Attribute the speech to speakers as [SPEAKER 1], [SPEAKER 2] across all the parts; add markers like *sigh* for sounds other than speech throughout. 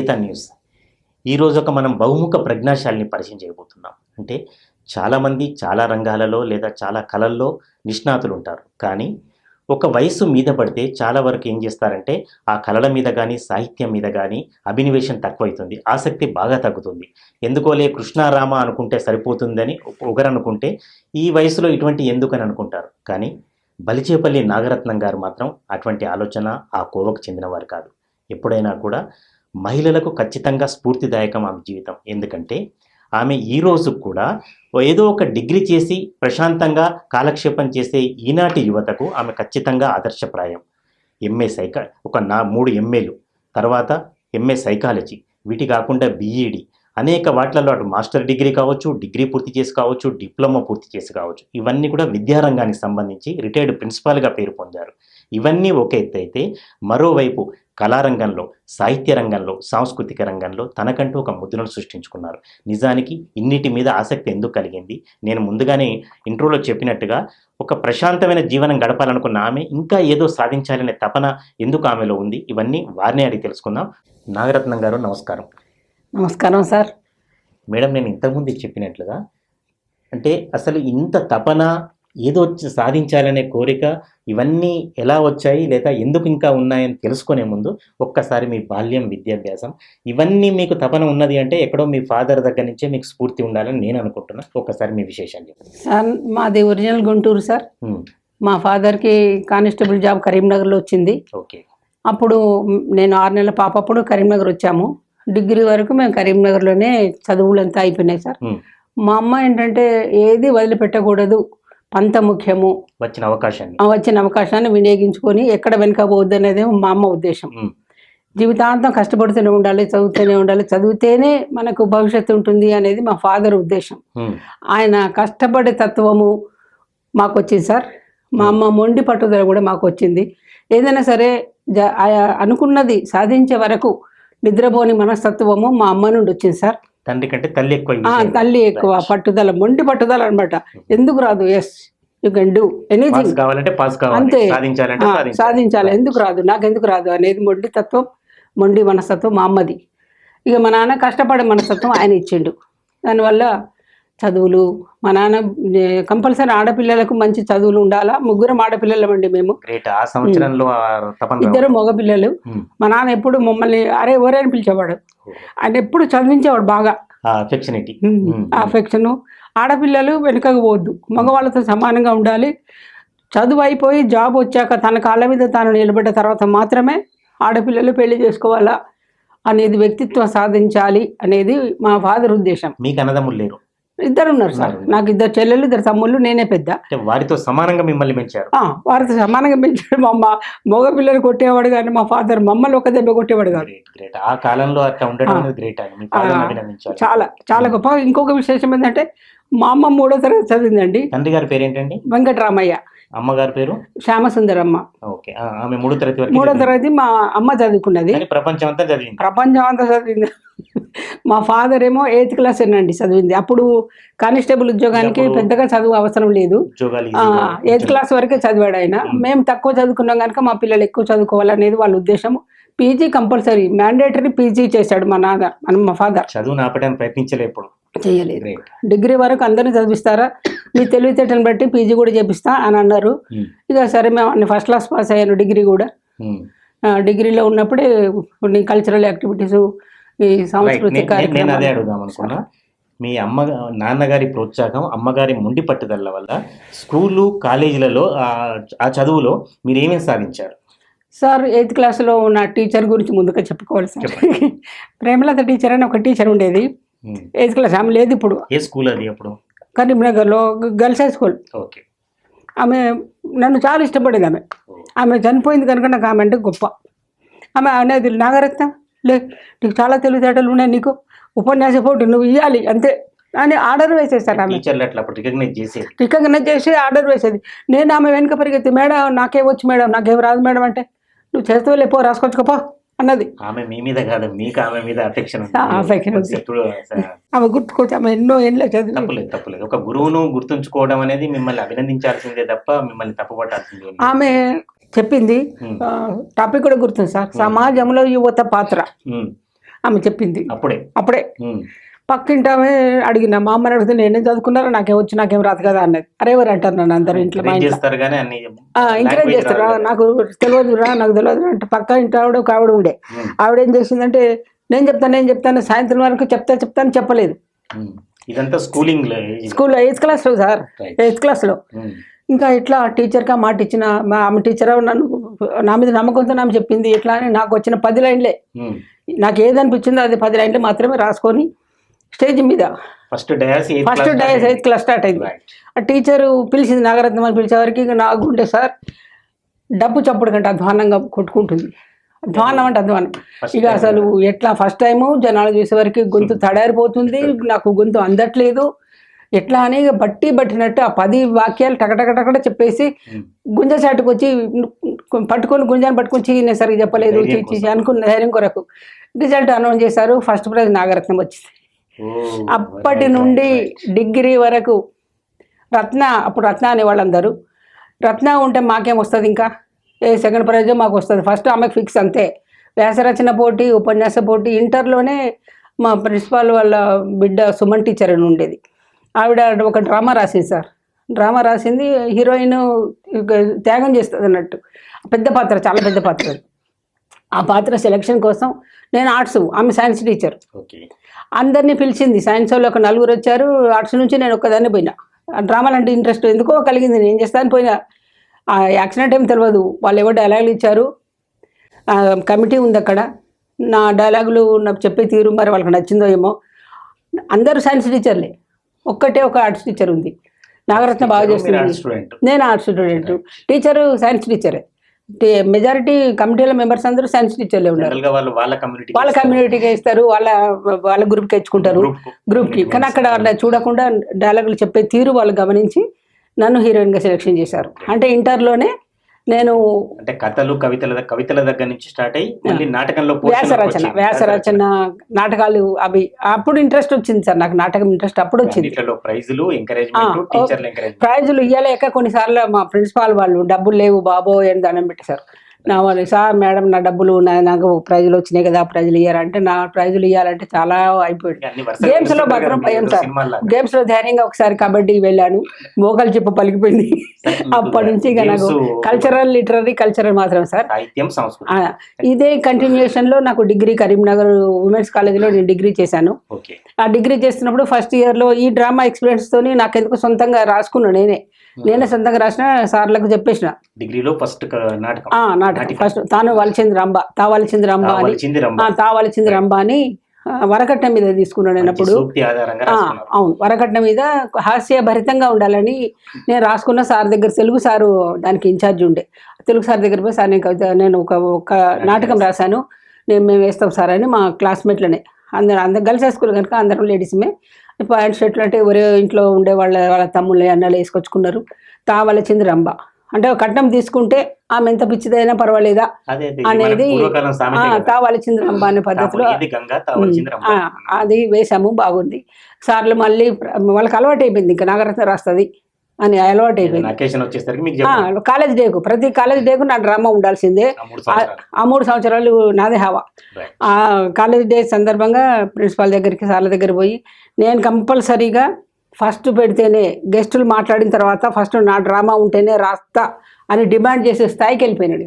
[SPEAKER 1] To విజేత news ఈరోజు ఒక మనం బహుముఖ ప్రజ్ఞాశాలిని పరిచయం చేయబోతున్నాం. అంటే చాలామంది చాలా రంగాలలో లేదా చాలా కళల్లో నిష్ణాతులు ఉంటారు. కానీ ఒక వయసు మీద పడితే చాలా వరకు ఏం చేస్తారంటే ఆ కళల మీద కానీ సాహిత్యం మీద కానీ అభినవేశం తక్కువైతుంది. ఆసక్తి బాగా తగ్గుతుంది. ఎందుకోలే కృష్ణారామ అనుకుంటే సరిపోతుందని ఒకరనుకుంటే ఈ వయసులో ఇటువంటి ఎందుకని అనుకుంటారు. కానీ బలిచేపల్లి నాగరత్నం గారు మాత్రం అటువంటి ఆలోచన ఆ కోవకు చెందినవారు కాదు. ఎప్పుడైనా కూడా మహిళలకు ఖచ్చితంగా స్ఫూర్తిదాయకం ఆమె జీవితం. ఎందుకంటే ఆమె ఈ రోజు కూడా ఏదో ఒక డిగ్రీ చేసి ప్రశాంతంగా కాలక్షేపం చేసే ఈనాటి యువతకు ఆమె ఖచ్చితంగా ఆదర్శప్రాయం. ఎంఏ సైకా ఒక నా మూడు ఎంఏలు తర్వాత ఎంఏ సైకాలజీ వీటి కాకుండా బీఈడి అనేక వాటిలలో అటు మాస్టర్ డిగ్రీ కావచ్చు డిగ్రీ పూర్తి చేసి కావచ్చు డిప్లొమా పూర్తి చేసి కావచ్చు. ఇవన్నీ కూడా విద్యారంగానికి సంబంధించి రిటైర్డ్ ప్రిన్సిపాల్గా పేరు పొందారు. ఇవన్నీ ఒక ఎత్తు అయితే మరోవైపు కళారంగంలో సాహిత్య రంగంలో సాంస్కృతిక రంగంలో తనకంటూ ఒక ముద్రను సృష్టించుకున్నారు. నిజానికి ఇన్నిటి మీద ఆసక్తి ఎందుకు కలిగింది? నేను ముందుగానే ఇంట్రోలో చెప్పినట్టుగా ఒక ప్రశాంతమైన జీవనం గడపాలనుకున్న ఆమె ఇంకా ఏదో సాధించాలనే తపన ఎందుకు ఆమెలో ఉంది? ఇవన్నీ వారిని అడిగి తెలుసుకుందాం. నాగరత్నం గారు నమస్కారం.
[SPEAKER 2] నమస్కారం సార్.
[SPEAKER 1] మేడం నేను ఇంతకుముందు చెప్పినట్లుగా అంటే అసలు ఇంత తపన ఏదో సాధించాలనే కోరిక ఇవన్నీ ఎలా వచ్చాయి లేదా ఎందుకు ఇంకా ఉన్నాయని తెలుసుకునే ముందు ఒక్కసారి మీ బాల్యం విద్యాభ్యాసం ఇవన్నీ మీకు తపన ఉన్నది అంటే ఎక్కడో మీ ఫాదర్ దగ్గర నుంచే మీకు స్ఫూర్తి ఉండాలని నేను అనుకుంటున్నా. ఒక్కసారి మీ విశేషం చెప్పండి.
[SPEAKER 2] సార్ మాది ఒరిజినల్ గుంటూరు సార్. మా ఫాదర్కి కానిస్టేబుల్ జాబ్ కరీంనగర్లో వచ్చింది.
[SPEAKER 1] ఓకే.
[SPEAKER 2] అప్పుడు నేను ఆరు నెలల పాప అప్పుడు కరీంనగర్ వచ్చాము. డిగ్రీ వరకు మేము కరీంనగర్లోనే చదువులంతా అయిపోయినాయి సార్. మా అమ్మ ఏంటంటే ఏది వదిలిపెట్టకూడదు. పంత ముఖ్యము.
[SPEAKER 1] వచ్చిన అవకాశాన్ని.
[SPEAKER 2] వచ్చిన అవకాశాన్ని వినియోగించుకొని ఎక్కడ వెనుకపోవద్దు అనేది మా అమ్మ ఉద్దేశం. జీవితాంతం కష్టపడుతూనే ఉండాలి చదువుతూనే ఉండాలి. చదివితేనే మనకు భవిష్యత్తు ఉంటుంది అనేది మా ఫాదర్ ఉద్దేశం. ఆయన కష్టపడే తత్వము మాకు వచ్చింది సార్. మా అమ్మ మొండి పట్టుదల కూడా మాకు వచ్చింది ఏదైనా సరే అనుకున్నది సాధించే వరకు నిద్రపోని మనస్తత్వము మా అమ్మ నుండి వచ్చింది సార్.
[SPEAKER 1] తండ్రి కంటే తల్లి ఎక్కువ.
[SPEAKER 2] తల్లి ఎక్కువ పట్టుదల మొండి పట్టుదల అనమాట ఎందుకు రాదు? Yes you can do anything
[SPEAKER 1] కావాలంటే పాస్ కావాలి.
[SPEAKER 2] అంతే.
[SPEAKER 1] సాధించాలంటే
[SPEAKER 2] సాధించాలి. ఎందుకు రాదు? నాకు ఎందుకు రాదు అనేది మొండి తత్వం మొండి మనస్తత్వం మా అమ్మది. ఇక మా నాన్న కష్టపడే మనస్తత్వం ఆయన ఇచ్చిండు. దానివల్ల చదువులు. మా నాన్న కంపల్సరీ ఆడపిల్లలకు మంచి చదువులు ఉండాలా? ముగ్గురం ఆడపిల్లలమండి మేము.
[SPEAKER 1] గ్రేట్. ఆ సంవత్సరంలో ఆ తపన
[SPEAKER 2] ఇద్దరు మగపిల్లలు. మా నాన్న ఎప్పుడు మమ్మల్ని అరే ఎవరైనా పిలిచేవాడు. ఆయన ఎప్పుడు చదివించేవాడు బాగా. అఫెక్షన్ ఆడపిల్లలు వెనుకకు పోవద్దు. మగవాళ్ళతో సమానంగా ఉండాలి. చదువు అయిపోయి జాబ్ వచ్చాక తన కాళ్ళ మీద తాను నిలబడ్డ తర్వాత మాత్రమే ఆడపిల్లలు పెళ్ళి చేసుకోవాలా? అనేది వ్యక్తిత్వం సాధించాలి అనేది మా ఫాదర్ ఉద్దేశం.
[SPEAKER 1] మీకు అన్నదమ్ములు లేరు.
[SPEAKER 2] ఇద్దరు ఉన్నారు సార్ నాకు ఇద్దరు చెల్లెలు ఇద్దరు తమ్ముళ్ళు నేనే పెద్ద.
[SPEAKER 1] వారితో సమానంగా మిమ్మల్ని పెంచారు
[SPEAKER 2] వారితో సమానంగా పెంచాడు మా అమ్మ మగ పిల్లలు కొట్టేవాడు కానీ మా ఫాదర్ మమ్మల్ని ఒక దెబ్బ కొట్టేవాడు కాదు.
[SPEAKER 1] గ్రేట్ ఆ కాలంలో అట్లా ఉండడం గ్రేట్
[SPEAKER 2] చాలా చాలా గొప్ప. ఇంకొక విశేషం ఏంటంటే మా అమ్మ మూడో తరగతి చదివిందండి.
[SPEAKER 1] తండ్రి గారి పేరేంటండి?
[SPEAKER 2] వెంకటరామయ్య.
[SPEAKER 1] అమ్మగారి పేరు?
[SPEAKER 2] శ్యామసుందరమ్మ.
[SPEAKER 1] ఓకే. ఆమె మూడో తరగతి వరకు
[SPEAKER 2] మూడో. తరగతి మా అమ్మ చదువుకున్నది.
[SPEAKER 1] కానీ ప్రపంచం అంతా చదివింది.
[SPEAKER 2] ప్రపంచం అంతా చదివింది. మా ఫాదర్ ఏమో ఎయిత్ క్లాస్ అండి చదివింది. అప్పుడు కానిస్టేబుల్ ఉద్యోగానికి పెద్దగా చదువు అవసరం లేదు. ఎయిత్ క్లాస్ వరకే చదివాడు ఆయన. మేము తక్కువ చదువుకున్నాం కనుక మా పిల్లలు ఎక్కువ చదువుకోవాలనేది వాళ్ళ ఉద్దేశం పీజీ కంపల్సరీ. మ్యాండేటరీ పీజీ చేశాడు మా నాన్న మా ఫాదర్
[SPEAKER 1] చదువు ఆపడానికి ప్రయత్నించలే ఇప్పుడు
[SPEAKER 2] చేయలేదు. డిగ్రీ వరకు అందరిని చదివిస్తారా? మీ తెలివితేటను బట్టి పీజీ కూడా చేపిస్తా అని అన్నారు. ఇక సరే మేము ఫస్ట్ క్లాస్ పాస్ అయ్యాను డిగ్రీ కూడా. ఆ, డిగ్రీలో ఉన్నప్పుడే కొన్ని కల్చరల్ యాక్టివిటీస్ ఈ సాంస్కృతిక కార్యక్రమాలు.
[SPEAKER 1] మీ అమ్మ నాన్నగారి ప్రోత్సాహం అమ్మగారి మొండి పట్టుదల వల్ల స్కూలు కాలేజీలలో ఆ- చదువులో మీరు ఏమేమి సాధించారు?
[SPEAKER 2] సార్ ఎయిత్ క్లాస్లో నా టీచర్ గురించి ముందుగా చెప్పుకోవాలి సార్. *laughs* ప్రేమలత టీచర్ అని ఒక టీచర్ ఉండేది. ఎయిత్ క్లాస్ ఆమె లేదు ఇప్పుడు.
[SPEAKER 1] ఏ స్కూల్ అది అప్పుడు?
[SPEAKER 2] కరీంనగర్లో గర్ల్స్ హై స్కూల్.
[SPEAKER 1] ఓకే.
[SPEAKER 2] ఆమె నన్ను చాలా ఇష్టపడేది ఆమె. ఆమె చనిపోయింది కనుక నాకు ఆమె అంటే గొప్ప. ఆమె అనేది నాగరత్న లే నీకు చాలా తెలివితేటలు ఉన్నాయి నీకు. ఉపన్యాస పోటీ నువ్వు ఇవ్వాలి అంతే. అని ఆర్డర్ వేసేసారు ఆమె.
[SPEAKER 1] రికగ్నైజ్
[SPEAKER 2] చేసి ఆర్డర్ వేసేది. నేను ఆమె వెనుక పరిగెత్తి మేడం నాకేం వచ్చు మేడం నాకేం రాదు మేడం అంటే నువ్వు చేస్తావు లేపో రాసుకొచ్చుకోపో అన్నది.
[SPEAKER 1] ఆమె మీ మీద కాదు మీకు ఆమె మీద అఫెక్షన్. ఎప్పుడు
[SPEAKER 2] ఆమె గుర్తుకొచ్చి ఆమె ఎన్నో ఏళ్ళ చదివి.
[SPEAKER 1] తప్పులేదు తప్పులేదు. ఒక గురువును గుర్తుంచుకోవడం అనేది మిమ్మల్ని అభినందించాల్సిందే తప్ప మిమ్మల్ని తప్పుపట్టాల్సిందే.
[SPEAKER 2] ఆమె చెప్పింది టాపిక్ కూడా గుర్తుంది సార్. సమాజంలో యువత పాత్ర. ఆమె చెప్పింది.
[SPEAKER 1] అప్పుడే.
[SPEAKER 2] అప్పుడే. పక్కింటి అడిగిన మా అమ్మని అడిగితే నేనేం చదువుకున్నారో నాకేం వచ్చి నాకేం రాదు కదా అన్నది. అరే ఎవరు? అంటారు నన్ను అందరు ఇంట్లో మా ఎంకరేజ్ చేస్తారు. నాకు తెలియదు రా నాకు తెలియదు అంటే పక్క ఇంటి ఆవిడ ఒక ఆవిడ ఉండే. ఆవిడ ఏం చేసిందంటే నేను చెప్తాను నేను చెప్తాను సాయంత్రం వరకు చెప్తా చెప్తాను చెప్పలేదు.
[SPEAKER 1] ఇదంతా స్కూలింగ్
[SPEAKER 2] స్కూల్లో ఎయిత్ క్లాస్లో సార్. ఎయిత్ క్లాస్లో ఇంకా ఇట్లా టీచర్గా మాట ఇచ్చిన మా ఆమె టీచర్ నన్ను నా మీద నమ్మకంతో ఆమె చెప్పింది ఇట్లా అని నాకు వచ్చిన పది లైన్లే. నాకు ఏది అనిపించిందో అది పది లైన్లు మాత్రమే రాసుకొని స్టేజ్ మీద.
[SPEAKER 1] First dais
[SPEAKER 2] first days eighth class start అయింది. ఆ టీచరు పిలిచింది నాగరత్నం అని పిలిచేవారికి ఇక నా గుండె సార్ డబ్బు చప్పుడు కంటే అధ్వానంగా కొట్టుకుంటుంది. అధ్వానం అంటే అధ్వానం ఇక. అసలు ఎట్లా ఫస్ట్ టైము జనాలు చూసేవరకు గొంతు తడారిపోతుంది నాకు గొంతు అందట్లేదు. ఎట్లా అని బట్టి పట్టినట్టు ఆ పది వాక్యాలు టకటకటకట చెప్పేసి గుంజసాటుకు వచ్చి పట్టుకొని గుంజాన్ని పట్టుకొని నేను సరిగ్గా చెప్పలేదు. అనుకున్న ధైర్యం కొరకు. రిజల్ట్ అనౌన్స్ చేశారు. ఫస్ట్ ప్రైజ్ నాగరత్నం వచ్చింది. అప్పటి నుండి డిగ్రీ వరకు రత్న అప్పుడు రత్న అనే వాళ్ళందరూ రత్న ఉంటే మాకేం వస్తుంది ఇంకా? ఏ సెకండ్ ప్రైజ్ మాకు వస్తుంది. ఫస్ట్ ఆమెకు ఫిక్స్ అంతే. వ్యాసరచన పోటీ ఉపన్యాస పోటీ ఇంటర్లోనే మా ప్రిన్సిపాల్ వాళ్ళ బిడ్డ సుమన్ టీచర్ అని ఉండేది. ఆవిడ ఒక డ్రామా రాసింది సార్. డ్రామా రాసింది హీరోయిన్ త్యాగం చేస్తుంది అన్నట్టు. పెద్ద పాత్ర చాలా పెద్ద పాత్ర. ఆ పాత్ర సెలక్షన్ కోసం నేను ఆర్ట్స్ ఆమె సైన్స్ టీచర్
[SPEAKER 1] ఓకే.
[SPEAKER 2] అందరినీ పిలిచింది. సైన్స్ వాళ్ళు ఒక నలుగురు వచ్చారు. ఆర్ట్స్ నుంచి నేను ఒక్కదాన్ని పోయినా. డ్రామాలు అంటే ఇంట్రెస్ట్ ఎందుకో కలిగింది. నేను చేస్తాను పోయినా. ఆ యాక్సిడెంట్ ఏం తెలియదు వాళ్ళు ఎవరు డైలాగులు ఇచ్చారు. కమిటీ ఉంది అక్కడ. నా డైలాగులు నాకు చెప్పే తీరు మరి వాళ్ళకి నచ్చిందో ఏమో. అందరూ సైన్స్ టీచర్లే ఒక్కటే ఒక ఆర్ట్స్ టీచర్ ఉంది. నాగరత్న బాగా చేస్తుంది. నేను ఆర్ట్స్ స్టూడెంట్ టీచరు సైన్స్ టీచరే మెజారిటీ కమిటీల మెంబర్స్ అందరూ సైన్స్ టీచర్లే ఉన్నారు.
[SPEAKER 1] గా వాళ్ళు వాళ్ళ కమ్యూనిటీ
[SPEAKER 2] వాళ్ళ కమ్యూనిటీకి ఇస్తారు వాళ్ళ వాళ్ళ గ్రూప్కి ఇచ్చుకుంటారు గ్రూప్కి కానీ అక్కడ చూడకుండా డైలాగులు చెప్పే తీరు వాళ్ళు గమనించి నన్ను హీరోయిన్గా సెలెక్షన్ చేశారు. అంటే ఇంటర్లోనే నేను
[SPEAKER 1] అంటే కథలు కవితల కవితల దగ్గర నుంచి స్టార్ట్ అయ్యి మళ్ళీ నాటకంలో portion
[SPEAKER 2] వ్యాస
[SPEAKER 1] లోకి
[SPEAKER 2] రచన
[SPEAKER 1] వచ్చింది.
[SPEAKER 2] వ్యాస రచన నాటకాలు అవి అప్పుడు ఇంట్రెస్ట్ వచ్చింది సార్ నాకు నాటకం ఇంట్రెస్ట్ అప్పుడు వచ్చింది.
[SPEAKER 1] ప్రైజులు
[SPEAKER 2] ప్రైజులు ఇవ్వలేక కొన్నిసార్లు మా ప్రిన్సిపాల్ వాళ్ళు డబ్బులు లేవు బాబో అని దండం పెట్టేశారు. నా వాళ్ళు సార్ మేడం నా డబ్బులు నాకు ప్రైజులు వచ్చినాయి కదా ప్రైజులు ఇయ్యారంటే నా ప్రైజులు ఇవ్వాలంటే చాలా అయిపోయింది. గేమ్స్లో మాత్రం భయం సార్ గేమ్స్లో ధైర్యంగా ఒకసారి కబడ్డీ వెళ్ళాను. మోకాలు చెప్పు పలికిపోయింది. అప్పటి నుంచి ఇక నాకు కల్చరల్ లిటరరీ కల్చరల్ మాత్రం సార్. ఇదే కంటిన్యూషన్లో నాకు డిగ్రీ కరీంనగర్ ఉమెన్స్ కాలేజీలో నేను డిగ్రీ చేశాను. ఆ డిగ్రీ చేస్తున్నప్పుడు ఫస్ట్ ఇయర్లో ఈ డ్రామా ఎక్స్పీరియన్స్ తోని నాకెందుకు సొంతంగా రాసుకున్నా నేనే. నేనే సొంతంగా రాసిన సార్లకు చెప్పేసిన.
[SPEAKER 1] డిగ్రీలో ఫస్ట్ నాటకం.
[SPEAKER 2] ఆ నాటకం. ఫస్ట్ తాను వలిచింది రంబ తా వలిచింది అని.
[SPEAKER 1] రంభ
[SPEAKER 2] ఆ, తా వలిచింది రంబ అని వరకట్నం మీద ఆ,
[SPEAKER 1] రాసుకున్నారు
[SPEAKER 2] అవును. వరకట్నం మీద హాస్యభరితంగా ఉండాలని నేను రాసుకున్న సార్ దగ్గర తెలుగు సారు దానికి ఇన్ఛార్జ్ ఉండే. తెలుగు సార్ దగ్గర పోయి సార్ నేను కవిత నేను ఒక ఒక నాటకం రాశాను. నేను మేము వేస్తాం సార్ అని మా క్లాస్మేట్లనే. అందరు అందరు గర్ల్స్ హై స్కూల్ కనుక అందరం లేడీస్మే. ప్యాంట్ షర్ట్లు అంటే ఒరే ఇంట్లో ఉండే వాళ్ళ వాళ్ళ తమ్ముళ్ళే అన్నలు వేసుకొచ్చుకున్నారు. తావలచింది రంబ అంటే కట్నం తీసుకుంటే ఆమె ఎంత పిచ్చిదైనా పర్వాలేదా అనేది. తావలచింది రంబ అనే పద్ధతిలో అది వేసాము బాగుంది. సార్లు మళ్ళీ వాళ్ళకి అలవాటు అయిపోయింది ఇంకా నాగరత్న రాస్తుంది. అని అలవాటు అయిపోయింది. కాలేజ్ డేకు ప్రతి కాలేజ్ డేకు నా డ్రామా ఉండాల్సిందే.
[SPEAKER 1] ఆ మూడు సంవత్సరాలు.
[SPEAKER 2] నాదే హవా. ఆ కాలేజ్ డే సందర్భంగా ప్రిన్సిపాల్ దగ్గరికి సార్ల దగ్గర పోయి నేను కంపల్సరీగా ఫస్ట్ పెడితేనే గెస్టులు మాట్లాడిన తర్వాత ఫస్ట్ నా డ్రామా ఉంటేనే రాస్తా అని డిమాండ్ చేసే స్థాయికి వెళ్ళిపోయినాడు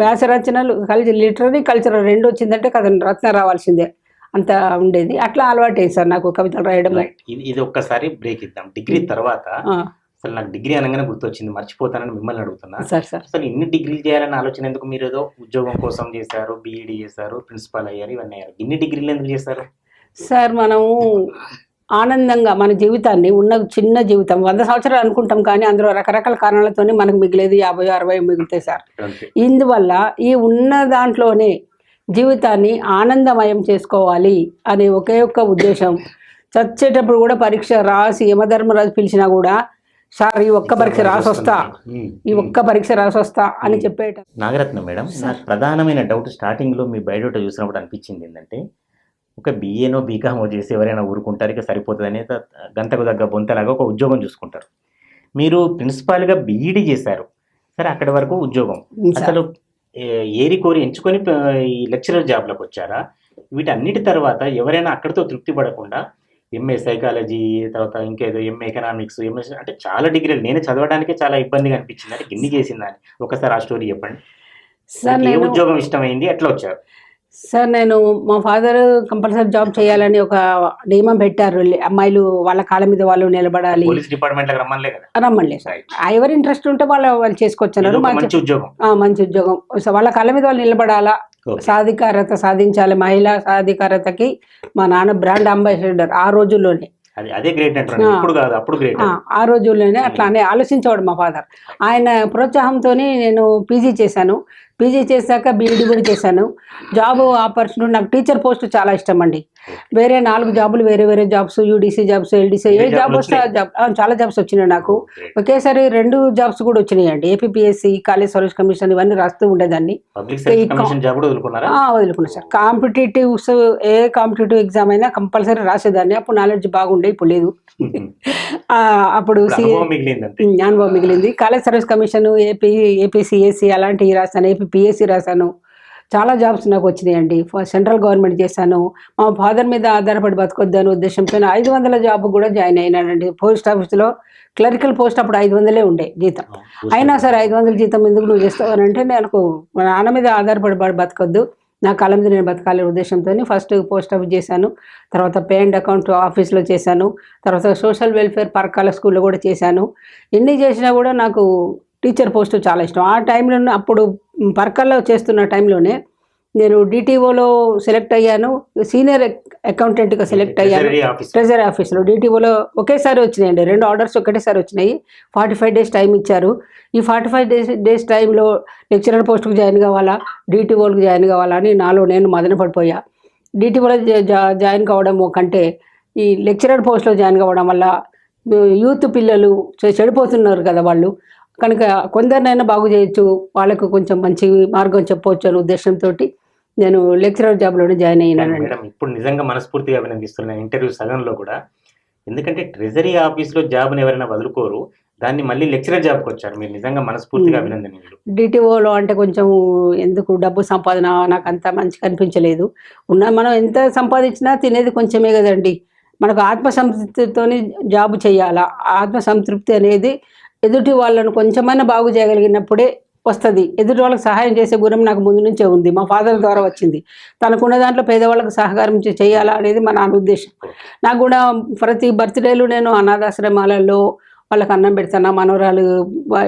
[SPEAKER 2] వ్యాస రచనలు కలిసి లిటరీ కల్చరల్ రెండు వచ్చిందంటే కథ రత్న రావాల్సిందే. అంత ఉండేది. అట్లా అలవాటు అయింది సార్ నాకు కవితలు రాయడం.
[SPEAKER 1] ఇది ఒక్కసారి బ్రేక్ ఇద్దాం. డిగ్రీ తర్వాత
[SPEAKER 2] ఆ,
[SPEAKER 1] అసలు నాకు డిగ్రీ అనగానే గుర్తొచ్చింది. మర్చిపోతానని మిమ్మల్ని అడుగుతున్నా.
[SPEAKER 2] Sir sir.
[SPEAKER 1] అసలు ఇన్ని డిగ్రీలు చేయాలని ఆలోచన ఎందుకు మీరు ఏదో ఉద్యోగం కోసం చేశారు బీఈడి చేశారు ప్రిన్సిపాల్ అయ్యారు ఇవన్నీ అయ్యారు. ఇన్ని డిగ్రీలు ఎందుకు చేశారు?
[SPEAKER 2] సార్ మనము ఆనందంగా మన జీవితాన్ని ఉన్న చిన్న జీవితం వంద సంవత్సరాలు అనుకుంటాం కానీ అందులో రకరకాల కారణాలతోనే మనకు మిగిలేదు యాభై అరవై మిగులుతాయి సార్. ఇందువల్ల ఈ ఉన్న దాంట్లోనే జీవితాన్ని ఆనందమయం చేసుకోవాలి అనే ఒకే ఒక్క ఉద్దేశం. చచ్చేటప్పుడు కూడా పరీక్ష రాసి యమధర్మరాజు పిలిచినా కూడా సార్ ఈ ఒక్క పరీక్ష రాసి వస్తా. ఈ ఒక్క పరీక్ష రాసి వస్తా అని చెప్పేట.
[SPEAKER 1] నాగరత్నం మేడం నాకు ప్రధానమైన డౌట్ స్టార్టింగ్లో మీ బయోడేటా చూసినప్పుడు అనిపించింది ఏంటంటే ఒక బీఏనో బీకామో చేసి ఎవరైనా ఊరుకుంటారు ఇక సరిపోతుందని త- గంటకు తగ్గ బొంతలాగా ఒక ఉద్యోగం చూసుకుంటారు. మీరు ప్రిన్సిపాల్గా బీఈడి చేశారు. సరే అక్కడి వరకు ఉద్యోగం. అసలు ఏరి కోరి ఎంచుకొని ఈ లెక్చరర్ జాబ్లోకి వచ్చారా? వీటన్నిటి తర్వాత ఎవరైనా అక్కడితో తృప్తి పడకుండా ఎంఏ సైకాలజీ తర్వాత ఇంకేదో ఎంఏ ఎకనామిక్స్ ఎంఏ అంటే చాలా డిగ్రీలు. నేను చదవడానికే చాలా ఇబ్బందిగా అనిపించింది. అంటే ఎన్ని చేసిందని. ఒకసారి ఆ స్టోరీ చెప్పండి. ఏ ఉద్యోగం ఇష్టమైంది? ఎట్లా వచ్చారు?
[SPEAKER 2] సార్ నేను మా ఫాదర్ కంపల్సరీ జాబ్ చేయాలని ఒక నియమం పెట్టారు. అమ్మాయిలు వాళ్ళ కాళ్ళ మీద వాళ్ళు నిలబడాలి.
[SPEAKER 1] పోలీస్ డిపార్ట్మెంట్ కదా?
[SPEAKER 2] సార్. ఎవరి ఇంట్రెస్ట్ ఉంటే వాళ్ళు వాళ్ళు చేసుకొచ్చున్నారు
[SPEAKER 1] ఒక
[SPEAKER 2] మంచి
[SPEAKER 1] ఉద్యోగం.
[SPEAKER 2] మంచి ఉద్యోగం. వాళ్ళ కాళ్ళ మీద వాళ్ళు నిలబడాలా. సాధికారత సాధించాలి. మహిళా సాధికారతకి మా నాన్న బ్రాండ్ అంబాసిడర్ ఆ రోజుల్లోనే.
[SPEAKER 1] అది అదే గ్రేట్ అంటారు
[SPEAKER 2] ఆ.
[SPEAKER 1] ఇప్పుడు కాదు అప్పుడు గ్రేట్
[SPEAKER 2] ఆ, ఆ రోజుల్లోనే అట్లానే ఆలోచించేవాడు మా ఫాదర్ ఆయన ప్రోత్సాహంతో నేను పీజీ చేశాను. పీజీ చేశాక బీఈడి కూడా చేశాను. జాబ్ ఆపర్చునిటీ నాకు టీచర్ పోస్ట్ చాలా ఇష్టం అండి. వేరే నాలుగు జాబులు వేరే వేరే జాబ్స్ యూడీసీ జాబ్స్ ఎల్డీసీ ఏ జాబ్ వస్తే జాబ్ చాలా జాబ్స్ వచ్చినాయి నాకు. ఒకేసారి రెండు జాబ్స్ కూడా వచ్చినాయి అండి ఏపీఎస్సి కాలేజ్ సర్వీస్ కమిషన్ ఇవన్నీ రాస్తూ ఉండేదాన్ని వదులుకున్నా సార్. కాంపిటేటివ్స్ ఏ కాంపిటేటివ్ ఎగ్జామ్ అయినా కంపల్సరీ రాసేదాన్ని. అప్పుడు నాలెడ్జ్ బాగుండే ఇప్పుడు లేదు. *laughs* అప్పుడు
[SPEAKER 1] అనుభవం మిగిలింది.
[SPEAKER 2] College service commission AP APCSC అలాంటివి రాశాను ఏపీ పిఎస్సి రాశాను చాలా జాబ్స్ నాకు వచ్చినాయండి. సెంట్రల్ గవర్నమెంట్ చేశాను. మా ఫాదర్ మీద ఆధారపడి బతకొద్దని ఉద్దేశంతో ఐదు వందల జాబ్ కూడా జాయిన్ అయినానండి. పోస్ట్ ఆఫీస్లో క్లరికల్ పోస్ట్ అప్పుడు ఐదు వందలే ఉండే జీతం. అయినా సరే ఐదు వందల జీతం ఎందుకు నువ్వు చేస్తావు అని అంటే నాకు మా నాన్న మీద ఆధారపడి బతకొద్దు. నా కాళ్ళ మీద నేను బతకాలనే ఉద్దేశంతో ఫస్ట్ పోస్ట్ ఆఫీస్ చేశాను. తర్వాత పే అండ్ అకౌంట్ ఆఫీస్లో చేశాను. తర్వాత సోషల్ వెల్ఫేర్ పరకాల స్కూల్లో కూడా చేశాను. ఎన్ని చేసినా కూడా నాకు టీచర్ పోస్ట్ చాలా ఇష్టం. ఆ టైంలో అప్పుడు పరకాల్లో చేస్తున్న టైంలోనే నేను డిటిఓలో సెలెక్ట్ అయ్యాను సీనియర్ అకౌంటెంట్గా సెలెక్ట్ అయ్యాను.
[SPEAKER 1] ట్రెజరీ ఆఫీస్
[SPEAKER 2] ట్రెజరీ ఆఫీస్లో డిటిఓలో ఒకేసారి వచ్చినాయండి. రెండు ఆర్డర్స్ ఒకటేసారి వచ్చినాయి. ఫార్టీ ఫైవ్ డేస్ టైం ఇచ్చారు. ఈ ఫార్టీ ఫైవ్ డేస్ డేస్ టైంలో లెక్చరర్ పోస్ట్కి జాయిన్ కావాలా? డిటిఓలకు జాయిన్ కావాలా అని నాలో నేను మదన పడిపోయా. డిటిఓలో జాయిన్ కావడం కంటే ఈ లెక్చరర్ పోస్ట్లో జాయిన్ కావడం వల్ల యూత్ పిల్లలు చెడిపోతున్నారు కదా వాళ్ళు. కనుక కొందరినైనా బాగు చేయొచ్చు. వాళ్ళకు కొంచెం మంచి మార్గం చెప్పవచ్చు అనే ఉద్దేశంతో నేను లెక్చరర్ జాబ్లోనే జాయిన్ అయినానండి
[SPEAKER 1] మేడం ఇప్పుడు నిజంగా మనస్ఫూర్తిగా అభినందిస్తున్నాను ఇంటర్వ్యూ సగంలో కూడా. ఎందుకంటే ట్రెజరీ ఆఫీస్లో జాబ్ని ఎవరైనా వదులుకోరు. దాన్ని మళ్ళీ లెక్చరర్ జాబ్కి వచ్చారు. మీరు నిజంగా మనస్ఫూర్తిగా. అభినందనీయులు.
[SPEAKER 2] డిటిఓలో అంటే కొంచెం ఎందుకు డబ్బు సంపాదన నాకు అంత మంచిగా అనిపించలేదు. ఉన్న మనం ఎంత సంపాదించినా తినేది కొంచెమే కదండి. మనకు ఆత్మసంతృప్తితోని జాబ్ చేయాలా? ఆ ఆత్మసంతృప్తి అనేది ఎదుటి వాళ్ళను కొంచెమైనా బాగు చేయగలిగినప్పుడే వస్తుంది. ఎదుటి వాళ్ళకి సహాయం చేసే గుణం నాకు ముందు నుంచే ఉంది. మా ఫాదర్ ద్వారా వచ్చింది. తనకున్న దాంట్లో పేదవాళ్ళకి సహకారం చేయాలా అనేది మా నాన్న ఉద్దేశం. నాకు కూడా ప్రతి బర్త్డేలు నేను అనాథాశ్రమాలలో వాళ్ళకి అన్నం పెడతాను మనవరాలు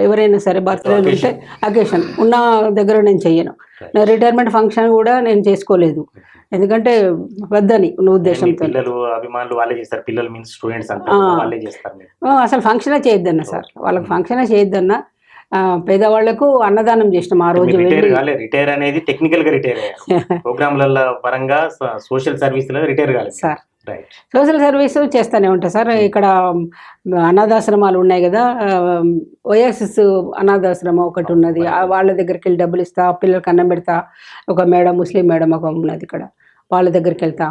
[SPEAKER 2] ఎవరైనా సరే బర్త్డేలు ఉంటే అకేషన్ ఉన్న దగ్గర నేను చెయ్యను. నా రిటైర్మెంట్ ఫంక్షన్ కూడా నేను చేసుకోలేదు. ఎందుకంటే వద్దని
[SPEAKER 1] మీ
[SPEAKER 2] ఉద్దేశంతో.
[SPEAKER 1] పిల్లలు అభిమానులు వాళ్ళే చేస్తారు. పిల్లలు మీన్స్ స్టూడెంట్స్. వాళ్ళే చేస్తారు
[SPEAKER 2] అసలు ఫంక్షనే చేయొద్దన్న సార్. వాళ్ళకి ఫంక్షనే చేయొద్దన్న. ఆ, పేదవాళ్ళకు అన్నదానం చేసినాం ఆ రోజు
[SPEAKER 1] రిటైర్ అనేది టెక్నికల్గా రిటైర్ అయ్యారు ప్రోగ్రాంల పరంగా సోషల్ సర్వీస్లో రిటైర్ కాలేదు
[SPEAKER 2] సార్. సోషల్ సర్వీస్ చేస్తూనే ఉంటా సార్. ఇక్కడ అనాథాశ్రమాలు ఉన్నాయి కదా ఓఎస్ఎస్ అనాథాశ్రమం ఒకటి ఉన్నది. వాళ్ళ దగ్గరికి వెళ్ళి డబ్బులు ఇస్తా పిల్లలకి అన్నం పెడతా. ఒక మేడం ముస్లిం మేడం ఒక ఉన్నది ఇక్కడ. వాళ్ళ దగ్గరికి వెళ్తా.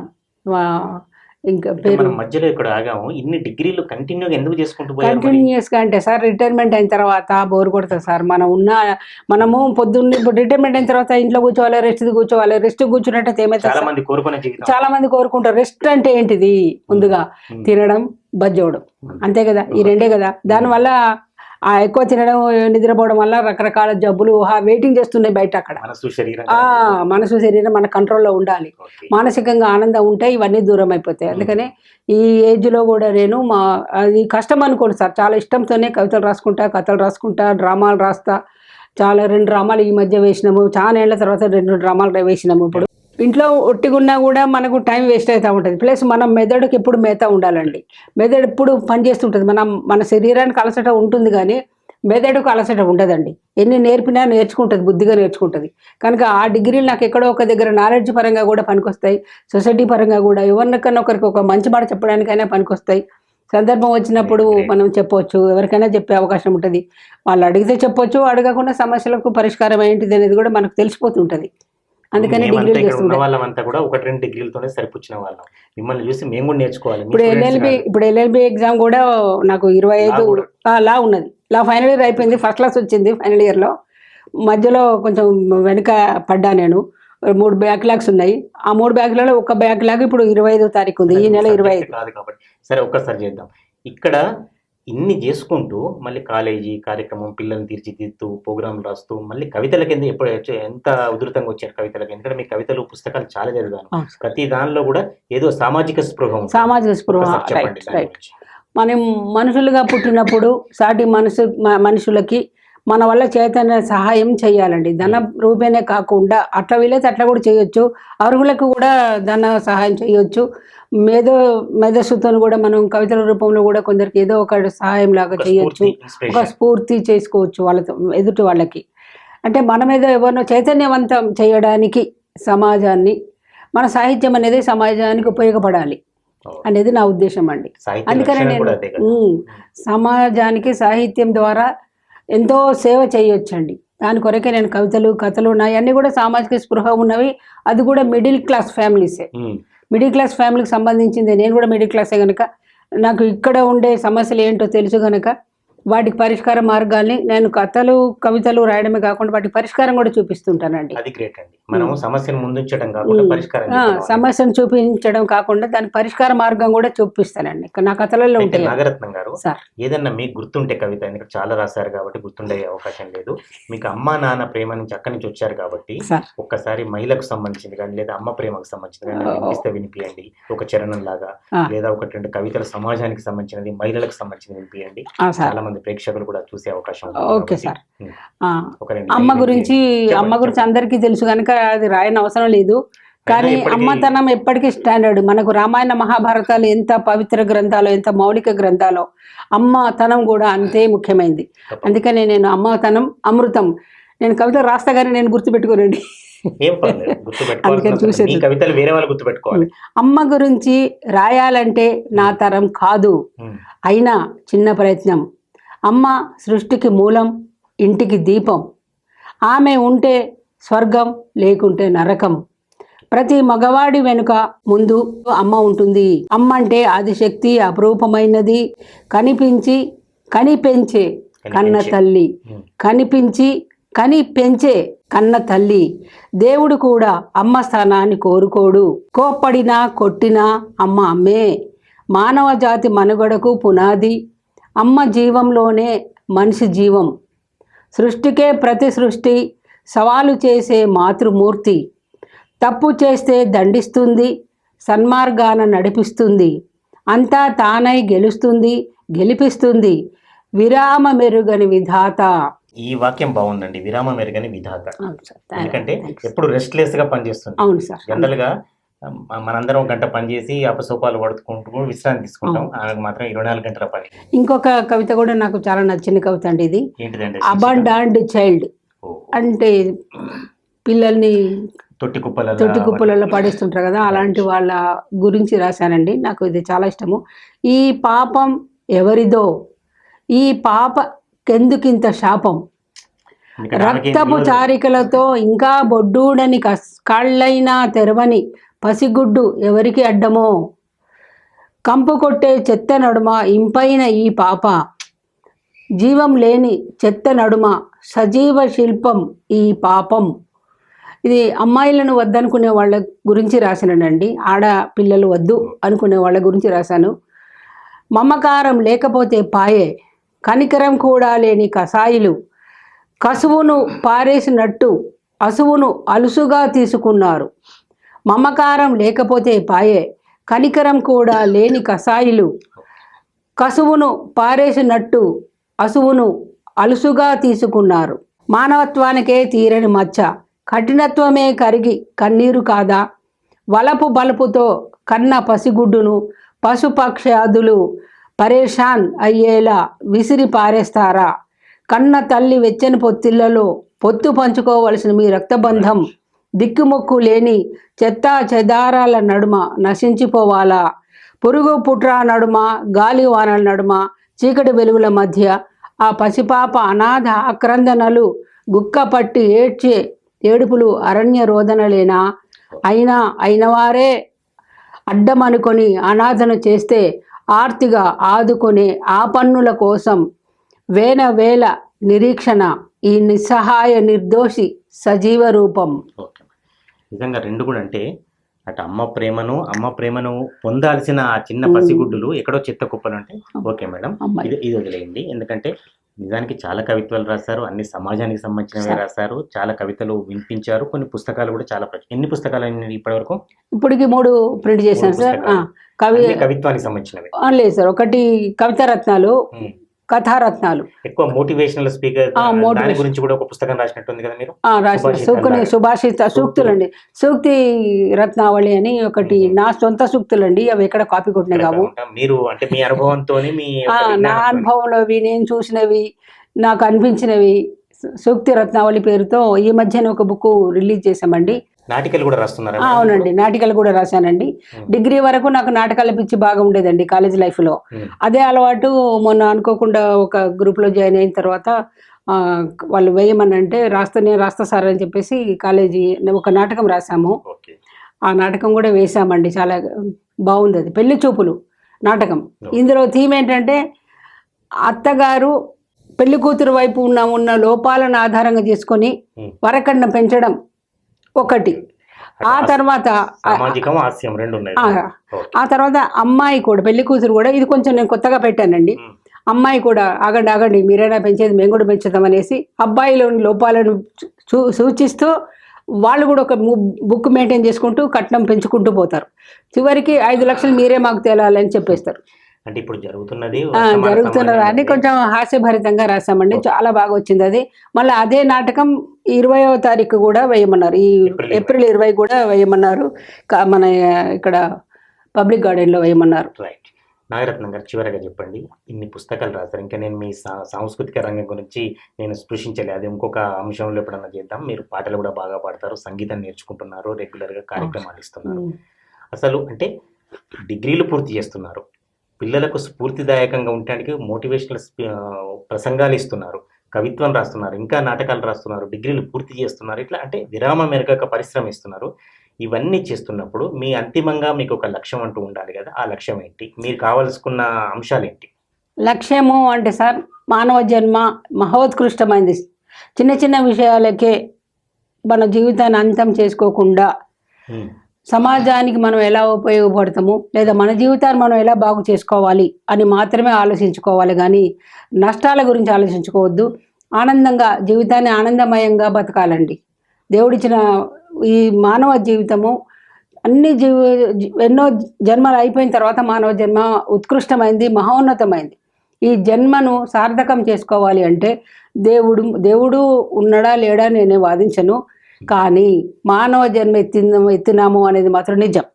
[SPEAKER 2] ఇంకా
[SPEAKER 1] మనం మధ్యలో ఇక్కడ ఆగాము. ఇన్ని డిగ్రీలు కంటిన్యూగా ఎందుకు చేసుకుంటూ పోయారు మరి?
[SPEAKER 2] కంటిన్యూస్గా అంటే సార్ రిటైర్మెంట్ అయిన తర్వాత బోర్ కొడుతుంది సార్. మనం ఉన్న మనము పొద్దున్న ఇప్పుడు రిటైర్మెంట్ అయిన తర్వాత ఇంట్లో కూర్చోవాలి రెస్ట్ కూర్చోవాలి. రెస్ట్ కూర్చున్నట్టు ఏమైతే
[SPEAKER 1] చాలా మంది కోరుకునే
[SPEAKER 2] చాలా మంది కోరుకుంటారు. రెస్ట్ అంటే ఏంటిది? ముందుగా. తినడం బజ్జోవడం.
[SPEAKER 1] ఉమ్.
[SPEAKER 2] అంతే కదా? ఈ రెండే కదా? దానివల్ల ఎక్కువ తినడం నిద్రపోవడం వల్ల రకరకాల జబ్బులు వెయిటింగ్ చేస్తున్నాయి బయట అక్కడ.
[SPEAKER 1] మనసు శరీరం
[SPEAKER 2] ఆ మనసు శరీరం మన కంట్రోల్లో ఉండాలి. మానసికంగా ఆనందం ఉంటే ఇవన్నీ దూరం అయిపోతాయి. అందుకనే ఈ ఏజ్లో కూడా నేను మా అది కష్టం అనుకోండి సార్. చాలా ఇష్టంతోనే కవితలు రాసుకుంటా కథలు రాసుకుంటా డ్రామాలు రాస్తా. చాలా రెండు డ్రామాలు ఈ మధ్య వేసినాము. చాలా ఏళ్ళ తర్వాత రెండు డ్రామాలు వేసినాము ఇప్పుడు. ఇంట్లో ఒట్టిగున్నా కూడా మనకు టైం వేస్ట్ అవుతూ ఉంటుంది. ప్లస్ మనం మెదడుకి ఎప్పుడు మేత ఉండాలండి. మెదడు ఎప్పుడు పనిచేస్తుంటుంది మనం మన శరీరానికి అలసట ఉంటుంది కానీ మెదడుకు అలసట ఉండదండి. ఎన్ని నేర్పినా నేర్చుకుంటుంది బుద్ధిగా నేర్చుకుంటుంది. కనుక ఆ డిగ్రీలు నాకు ఎక్కడో ఒక దగ్గర నాలెడ్జ్ పరంగా కూడా పనికొస్తాయి. సొసైటీ పరంగా కూడా ఎవరికన్నా ఒకరికి ఒక మంచి మాట చెప్పడానికైనా పనికొస్తాయి. సందర్భం వచ్చినప్పుడు మనం చెప్పొచ్చు. ఎవరికైనా చెప్పే అవకాశం ఉంటుంది. వాళ్ళు అడిగితే చెప్పొచ్చు. అడగకుండా సమస్యలకు పరిష్కారం ఏంటిది అనేది కూడా మనకు తెలిసిపోతుంటుంది. అందుకని డిగ్రీలు
[SPEAKER 1] ఇక్కడ ఉన్న
[SPEAKER 2] చేస్తుంటాం
[SPEAKER 1] వాళ్ళమంతా కూడా ఒకటి రెండు డిగ్రీలతోనే సరిపుచ్చిన వాళ్ళం. మిమ్మల్ని చూసి మేము కూడా నేర్చుకోవాలి
[SPEAKER 2] ఇప్పుడు ఎల్ఎల్బి. ఇప్పుడు ఎల్ఎల్బి ఎగ్జామ్ కూడా నాకు ఇరవై ఐదు. లా ఉన్నది. లా ఫైనల్ ఇయర్ అయిపోయింది ఫస్ట్ క్లాస్ వచ్చింది ఫైనల్ ఇయర్లో మధ్యలో కొంచెం వెనుక పడ్డా నేను. మూడు బ్యాక్లాగ్స్ ఉన్నాయి. ఆ మూడు బ్యాక్లలో ఒక బ్యాక్లాగ్ ఇప్పుడు ఇరవై ఐదో తారీఖు ఉంది. ఈ నెల ఇరవై ఐదు.
[SPEAKER 1] సరే ఒక్కసారి చేద్దాం. ఇక్కడ ఇన్ని చేసుకుంటూ మళ్ళీ కాలేజీ కార్యక్రమం పిల్లల్ని తీర్చిదిద్దుతూ ప్రోగ్రాంలు రాస్తూ మళ్ళీ కవితల కింద ఎప్పుడు ఎంత ఉధృతంగా వచ్చారు కవితలకు ఎందుకంటే మీ కవితలు పుస్తకాలు చాలా చదివాను. ప్రతి దానిలో కూడా ఏదో సామాజిక స్పృహ.
[SPEAKER 2] సామాజిక స్పృహ. మనం మనుషులుగా పుట్టినప్పుడు సాటి మనసు మనుషులకి మన వల్ల చైతన్య సహాయం చేయాలండి. ధన రూపేనే కాకుండా అట్లా వీలైతే అట్లా కూడా చేయొచ్చు. అర్హులకు కూడా ధన సహాయం చేయొచ్చు. మేధో మేధస్సుతో కూడా మనం కవితల రూపంలో కూడా కొందరికి ఏదో ఒక సహాయం లాగా చేయొచ్చు. ఒక. స్ఫూర్తి చేసుకోవచ్చు వాళ్ళతో ఎదుటి వాళ్ళకి. అంటే మనం ఏదో ఎవరినో చైతన్యవంతం చేయడానికి సమాజాన్ని మన సాహిత్యం అనేది సమాజానికి ఉపయోగపడాలి. అనేది నా ఉద్దేశం అండి. అందుకనే నేను సమాజానికి సాహిత్యం ద్వారా ఎంతో సేవ చేయొచ్చండి. దాని కొరకే నేను కవితలు కథలు ఉన్నాయి. అన్నీ కూడా సామాజిక స్పృహ ఉన్నవి. అది కూడా మిడిల్ క్లాస్ ఫ్యామిలీసే. మిడిల్ క్లాస్ ఫ్యామిలీకి సంబంధించింది. నేను కూడా మిడిల్ క్లాసే కనుక నాకు ఇక్కడ ఉండే సమస్యలు ఏంటో తెలుసు కనుక వాటికి పరిష్కార మార్గాల్ని నేను కథలు కవితలు రాయడమే కాకుండా వాటికి పరిష్కారం కూడా చూపిస్తుంటానండి.
[SPEAKER 1] అది గ్రేట్ అండి. సమస్యను ముందుంచడం కాకుండా. పరిష్కారం.
[SPEAKER 2] సమస్యను చూపించడం కాకుండా దానికి పరిష్కార మార్గం కూడా చూపిస్తానండి. నా కథలలో ఉంటాయి.
[SPEAKER 1] నాగరత్నం గారు ఏదన్నా మీకు గుర్తుంటే కవిత చాలా రాశారు కాబట్టి గుర్తుండే *laughs* అవకాశం లేదు. మీకు అమ్మా నాన్న ప్రేమ నుంచి అక్కడి నుంచి వచ్చారు కాబట్టి
[SPEAKER 2] సార్.
[SPEAKER 1] ఒక్కసారి మహిళకు సంబంధించింది కానీ లేదా అమ్మ ప్రేమకు సంబంధించింది కానీ వినిపిస్తే వినిపియండి. ఒక చరణం లాగా. లేదా ఒకటి రెండు కవితల సమాజానికి సంబంధించినది మహిళలకు సంబంధించినది వినిపియండి. చాలా మంది ప్రేక్షకులు కూడా చూసే అవకాశం
[SPEAKER 2] ఓకే సార్. అమ్మ గురించి. అమ్మ గురించి అందరికీ తెలుసు కనుక అది రాయని అవసరం లేదు. కానీ అమ్మతనం ఎప్పటికీ స్టాండర్డ్. మనకు రామాయణ మహాభారతాలు ఎంత పవిత్ర గ్రంథాలు ఎంత మౌలిక గ్రంథాలో అమ్మతనం కూడా అంతే ముఖ్యమైనది. అందుకని నేను అమ్మతనం అమృతం నేను కవిత రాస్తా కానీ నేను గుర్తుపెట్టుకోనండి.
[SPEAKER 1] కవితలు వేరే వాళ్ళు గుర్తుపెట్టుకోవాలి.
[SPEAKER 2] అమ్మ గురించి రాయాలంటే నా తరం కాదు. అయినా చిన్న ప్రయత్నం. అమ్మ సృష్టికి మూలం ఇంటికి దీపం. ఆమె ఉంటే స్వర్గం లేకుంటే నరకం. ప్రతి మగవాడి వెనుక ముందు అమ్మ ఉంటుంది. అమ్మ అంటే ఆదిశక్తి అపురూపమైనది. కనిపించి కనిపెంచే కన్న. తల్లి. కనిపించి కని పెంచే కన్న తల్లి. దేవుడు కూడా అమ్మ స్థానాన్ని కోరుకోడు. కోప్పడినా కొట్టినా అమ్మ అమ్మే. మానవ జాతి మనుగడకు పునాది. అమ్మ జీవంలోనే మనిషి జీవం. సృష్టికే ప్రతి సృష్టి సవాలు చేసే మాతృమూర్తి. తప్పు చేస్తే దండిస్తుంది సన్మార్గాన నడిపిస్తుంది. అంతా తానై గెలుస్తుంది గెలిపిస్తుంది. విరామ మెరుగని విధాత.
[SPEAKER 1] ఈ వాక్యం బాగుందండి. విరామ మెరుగని విధాత.
[SPEAKER 2] అవును సార్.
[SPEAKER 1] ఎందుకంటే. ఎప్పుడు రెస్ట్లెస్గా పనిచేస్తుంది
[SPEAKER 2] అవును సార్.
[SPEAKER 1] జనరల్గా మనందరం గంట పనిచేసి అపసోపాలు పడుకుంటూ విశ్రాంతి తీసుకుంటాం. ఆమెకు మాత్రం ఇరవై నాలుగు గంటల పని.
[SPEAKER 2] ఇంకొక కవిత కూడా నాకు చాలా నచ్చిన కవిత అండి ఇది. Abandoned child. అంటే పిల్లల్ని
[SPEAKER 1] తొట్టి కుప్పల
[SPEAKER 2] తొట్టి కుప్పలలో పడేస్తుంటారు కదా అలాంటి వాళ్ళ గురించి రాశానండి. నాకు ఇది చాలా ఇష్టము. ఈ పాపం ఎవరిదో ఈ పాపకెందుకింత శాపం? రక్తపు చారికలతో ఇంకా బొడ్డూడని కాళ్ళైనా తెరవని పసిగుడ్డు ఎవరికి అడ్డమో? కంపు కొట్టే చెత్త నడుమ ఇంపైన ఈ పాప. జీవం లేని చెత్త నడుమ సజీవ శిల్పం ఈ పాపం. ఇది అమ్మాయిలను వద్దనుకునే వాళ్ళ గురించి రాసానండి ఆడ పిల్లలు వద్దు అనుకునే వాళ్ళ గురించి రాశాను. మమకారం లేకపోతే పాయే. కనికరం కూడా లేని కసాయిలు. కసువును పారేసినట్టు అసువును అలుసుగా తీసుకున్నారు. మమకారం లేకపోతే పాయే. కనికరం కూడా లేని కసాయిలు. కసువును పారేసినట్టు అసువును అలుసుగా తీసుకున్నారు. మానవత్వానికే తీరని మచ్చ. కఠినత్వమే కరిగి కన్నీరు కాదా? వలపు బలుపుతో కన్న పసిగుడ్డును పశుపక్షాదులు పరేషాన్ అయ్యేలా విసిరి పారేస్తారా? కన్న తల్లి వెచ్చని పొత్తిళ్ళలో పొత్తు పంచుకోవలసిన మీ రక్తబంధం దిక్కుమొక్కు లేని చెత్తా చెదారాల నడుమ నశించిపోవాలా? పురుగు పుట్రా నడుమ గాలి వానల నడుమ చీకటి వెలుగుల మధ్య ఆ పసిపాప అనాథ ఆక్రందనలు గుక్క పట్టి ఏడ్చే ఏడుపులు అరణ్య రోదనలేనా? అయినా అయినవారే అడ్డమనుకొని అనాథను చేస్తే ఆర్తిగా ఆదుకునే ఆ పన్నుల కోసం వేల వేల నిరీక్షణ ఈ నిస్సహాయ నిర్దోషి సజీవ రూపం.
[SPEAKER 1] నిజంగా రెండు కూడా అంటే అటు అమ్మ ప్రేమను అమ్మ ప్రేమను పొందాల్సిన ఆ చిన్న. పసిగుడ్డులు ఎక్కడో చెత్త కుప్పలు అంటే ఓకే మేడం ఇది ఇది వదిలేయండి ఎందుకంటే నిజానికి చాలా కవిత్వాలు రాశారు అన్ని సమాజానికి సంబంధించినవి. రాశారు చాలా కవితలు వినిపించారు కొన్ని పుస్తకాలు కూడా చాలా ఎన్ని పుస్తకాలు అయినాయి ఇప్పటివరకు
[SPEAKER 2] ఇప్పటికి మూడు ప్రింట్ చేశాను సార్. కవి
[SPEAKER 1] కవిత్వానికి సంబంధించినవి
[SPEAKER 2] లేదు సార్ ఒకటి కవితా రత్నాలు. కథారత్నాలు.
[SPEAKER 1] ఎక్కువ మోటివేషనల్ స్పీకర్ దాని. గురించి కూడా ఒక పుస్తకం రాసినట్టుంది కదా మీరు?
[SPEAKER 2] రాసిన. సుభాషిత సూక్తులు. అండి సూక్తి రత్నావళి అని ఒకటి. నా సొంత సూక్తులు అండి అవి ఎక్కడ కాపీ కొట్టినాయి కావు
[SPEAKER 1] మీరు అంటే మీ అనుభవంతో
[SPEAKER 2] నా. అనుభవంలోవి నేను చూసినవి నాకు అనిపించినవి. సూక్తి రత్నావళి పేరుతో ఈ మధ్యన ఒక బుక్ రిలీజ్ చేశామండి.
[SPEAKER 1] నాటికలు కూడా రాస్తున్నారా
[SPEAKER 2] అవునండి నాటికలు కూడా రాశానండి. డిగ్రీ వరకు నాకు నాటకాల పిచ్చి బాగా ఉండేదండి కాలేజ్ లైఫ్లో. అదే అలవాటు మొన్న అనుకోకుండా ఒక గ్రూప్లో జాయిన్ అయిన తర్వాత వాళ్ళు వేయమని అంటే రాస్తా సార్ అని చెప్పేసి కాలేజీ ఒక నాటకం రాసాము ఆ నాటకం కూడా వేసామండి చాలా బాగుంది అది పెళ్ళి చూపులు నాటకం. ఇందులో థీమ్ ఏంటంటే అత్తగారు పెళ్ళి కూతురు వైపు ఉన్న ఉన్న లోపాలను ఆధారంగా చేసుకొని
[SPEAKER 1] మ్మ్.
[SPEAKER 2] వరకట్నం పెంచడం ఒకటి. ఆ తర్వాత ఆ- తర్వాత అమ్మాయి కూడా పెళ్ళి కూతురు కూడా ఇది కొంచెం నేను కొత్తగా పెట్టానండి.
[SPEAKER 1] మ్మ్.
[SPEAKER 2] అమ్మాయి కూడా ఆగండి ఆగండి మీరైనా పెంచేది మేము కూడా పెంచుతాం అనేసి అబ్బాయిలోని లోపాలను సూచిస్తూ వాళ్ళు కూడా ఒక బుక్ మెయింటైన్ చేసుకుంటూ కట్నం పెంచుకుంటూ పోతారు. చివరికి ఐదు లక్షలు మీరే మాకు తేలాలని చెప్పేస్తారు.
[SPEAKER 1] అంటే ఇప్పుడు జరుగుతున్నది
[SPEAKER 2] ఆ,
[SPEAKER 1] వర్తమాన
[SPEAKER 2] జరుగుతున్నది. అని
[SPEAKER 1] సమాజంలో
[SPEAKER 2] కొంచెం హాస్యభరితంగా రాసామండి చాలా బాగా వచ్చింది అది. మళ్ళీ అదే నాటకం ఇరవయో తారీఖు కూడా వేయమన్నారు. ఈ
[SPEAKER 1] ఏప్రిల్
[SPEAKER 2] ఇరవై. కూడా వేయమన్నారు. మన ఇక్కడ పబ్లిక్ గార్డెన్లో వేయమన్నారు.
[SPEAKER 1] రైట్. నాగరత్నం గారు చివరగా చెప్పండి. ఇన్ని పుస్తకాలు రాశారు. ఇంకా నేను మీ సా- సాంస్కృతిక రంగం గురించి నేను స్పృశించలే. అది ఇంకొక అంశంలో ఎప్పుడన్నా చేద్దాం. మీరు పాటలు కూడా బాగా పాడతారు. సంగీతం నేర్చుకుంటున్నారు. రెగ్యులర్గా కార్యక్రమాలు ఇస్తున్నారు. అసలు అంటే డిగ్రీలు పూర్తి చేస్తున్నారు. పిల్లలకు స్ఫూర్తిదాయకంగా ఉండటానికి మోటివేషనల్ ప్రసంగాలు ఇస్తున్నారు. కవిత్వం రాస్తున్నారు. ఇంకా నాటకాలు రాస్తున్నారు. డిగ్రీలు పూర్తి చేస్తున్నారు. ఇట్లా అంటే విరామ మెరగక పరిశ్రమ ఇస్తున్నారు. ఇవన్నీ చేస్తున్నప్పుడు మీ అంతిమంగా మీకు ఒక లక్ష్యం అంటూ ఉండాలి కదా. ఆ లక్ష్యం ఏంటి? మీరు కావలసుకున్న అంశాలు ఏంటి?
[SPEAKER 2] లక్ష్యము అంటే సార్ మానవ జన్మ మహోత్కృష్టమైంది. చిన్న చిన్న విషయాలకే మన జీవితాన్ని అంతం చేసుకోకుండా సమాజానికి మనం ఎలా ఉపయోగపడతాము లేదా మన జీవితాన్ని మనం ఎలా బాగు చేసుకోవాలి అని మాత్రమే ఆలోచించుకోవాలి. కానీ నష్టాల గురించి ఆలోచించుకోవద్దు. ఆనందంగా జీవితాన్ని ఆనందమయంగా బతకాలండి. దేవుడిచ్చిన ఈ మానవ జీవితము అన్ని జీవ ఎన్నో జన్మలు అయిపోయిన తర్వాత మానవ జన్మ ఉత్కృష్టమైంది మహోన్నతమైంది. ఈ జన్మను సార్థకం చేసుకోవాలి అంటే దేవుడు దేవుడు ఉన్నాడా లేడా నేనే వాదించను. కానీ మానవ జన్మ ఎత్తిన ఎత్తినాము అనేది మాత్రం నిజం.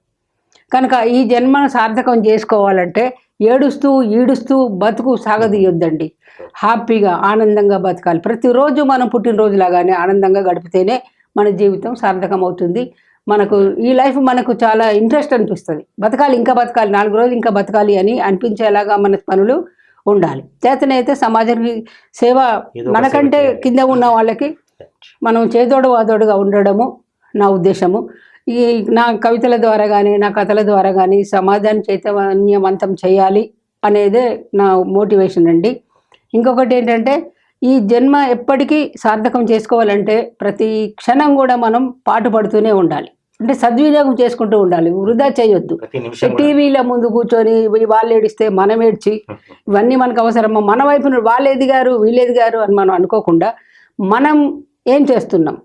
[SPEAKER 2] కనుక ఈ జన్మను సార్థకం చేసుకోవాలంటే ఏడుస్తూ ఈడుస్తూ బతుకు సాగదీయొద్దండి. హ్యాపీగా ఆనందంగా బతకాలి. ప్రతిరోజు మనం పుట్టినరోజులాగానే ఆనందంగా గడిపితేనే మన జీవితం సార్థకం అవుతుంది మనకు ఈ లైఫ్ మనకు చాలా ఇంట్రెస్ట్ అనిపిస్తుంది. బతకాలి ఇంకా బతకాలి నాలుగు రోజులు ఇంకా బతకాలి అని అనిపించేలాగా మన పనులు ఉండాలి. చేతనైతే సమాజానికి సేవ మనకంటే. కింద ఉన్న వాళ్ళకి మనం చేదోడు వాదోడుగా ఉండడము నా ఉద్దేశము. ఈ నా కవితల ద్వారా కానీ నా కథల ద్వారా కానీ సమాజాన్ని చైతన్యవంతం చేయాలి అనేదే నా మోటివేషన్ అండి. ఇంకొకటి ఏంటంటే ఈ జన్మ ఎప్పటికీ సార్థకం చేసుకోవాలంటే ప్రతి క్షణం కూడా మనం పాటుపడుతూనే ఉండాలి. అంటే సద్వినియోగం చేసుకుంటూ ఉండాలి వృధా చేయొద్దు. టీవీల ముందు కూర్చొని వాళ్ళు ఏడిస్తే మనం ఏడ్చి ఇవన్నీ మనకు అవసరమా? మన వైపు వాళ్ళు ఎదిగారు వీళ్ళు ఎదిగారు అని మనం అనుకోకుండా మనం ఏం చేస్తున్నాం?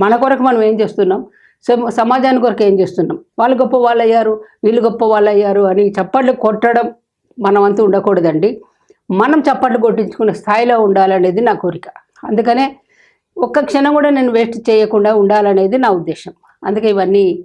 [SPEAKER 2] మన కొరకు మనం ఏం చేస్తున్నాం? సమ- సమాజాని కొరకు ఏం చేస్తున్నాం? వాళ్ళు గొప్ప వాళ్ళు అయ్యారు వీళ్ళు గొప్ప వాళ్ళు అయ్యారు అని చప్పట్లు కొట్టడం మనం అంతా ఉండకూడదండి. మనం చప్పట్లు కొట్టించుకునే స్థాయిలో ఉండాలనేది నా కోరిక. అందుకనే ఒక్క క్షణం కూడా నేను వేస్ట్ చేయకుండా ఉండాలనేది నా ఉద్దేశం. అందుకే ఇవన్నీ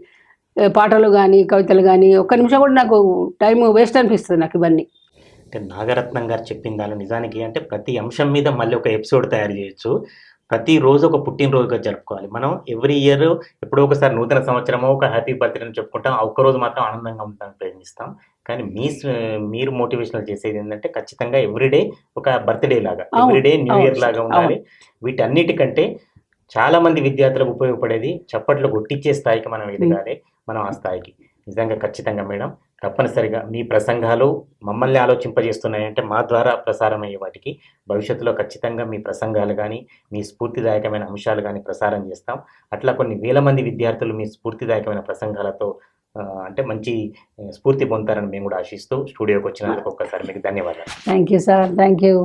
[SPEAKER 2] పాటలు కానీ కవితలు కానీ ఒక్క నిమిషం కూడా నాకు టైం వేస్ట్ అనిపిస్తుంది నాకు ఇవన్నీ.
[SPEAKER 1] అంటే నాగరత్నం గారు చెప్పిన దానిలో నిజానికి అంటే ప్రతి అంశం మీద మళ్ళీ ఒక ఎపిసోడ్ తయారు చేయొచ్చు. ప్రతి రోజు ఒక పుట్టినరోజుగా జరుపుకోవాలి. మనం ఎవ్రీ ఇయర్ ఎప్పుడో ఒకసారి నూతన సంవత్సరమో ఒక హ్యాపీ బర్త్డే అని చెప్పుకుంటాం. ఆ ఒక్క రోజు మాత్రం ఆనందంగా ఉండడానికి ప్రయత్నిస్తాం. కానీ మీ మీరు మోటివేషనల్ చేసేది ఏంటంటే ఖచ్చితంగా ఎవ్రీడే ఒక బర్త్డే లాగా ఎవ్రీడే న్యూ ఇయర్ లాగా ఉండాలి. వీటన్నిటికంటే చాలా మంది విద్యార్థులకు ఉపయోగపడేది చప్పట్లు కొట్టించే స్థాయికి మనం ఎదగాలి. మనం ఆ స్థాయికి. నిజంగా ఖచ్చితంగా మేడం. తప్పనిసరిగా మీ ప్రసంగాలు మమ్మల్ని ఆలోచింపజేస్తున్నాయంటే మా ద్వారా ప్రసారం అయ్యే వాటికి. భవిష్యత్తులో ఖచ్చితంగా మీ ప్రసంగాలు కానీ మీ స్ఫూర్తిదాయకమైన అంశాలు కానీ ప్రసారం చేస్తాం. అట్లా కొన్ని వేల మంది విద్యార్థులు మీ స్ఫూర్తిదాయకమైన ప్రసంగాలతో అంటే మంచి స్ఫూర్తి పొందుతారని మేము కూడా ఆశిస్తూ స్టూడియోకి వచ్చినందుకు ఒక్కసారి మీకు ధన్యవాదాలు.
[SPEAKER 2] Thank you sir. Thank you.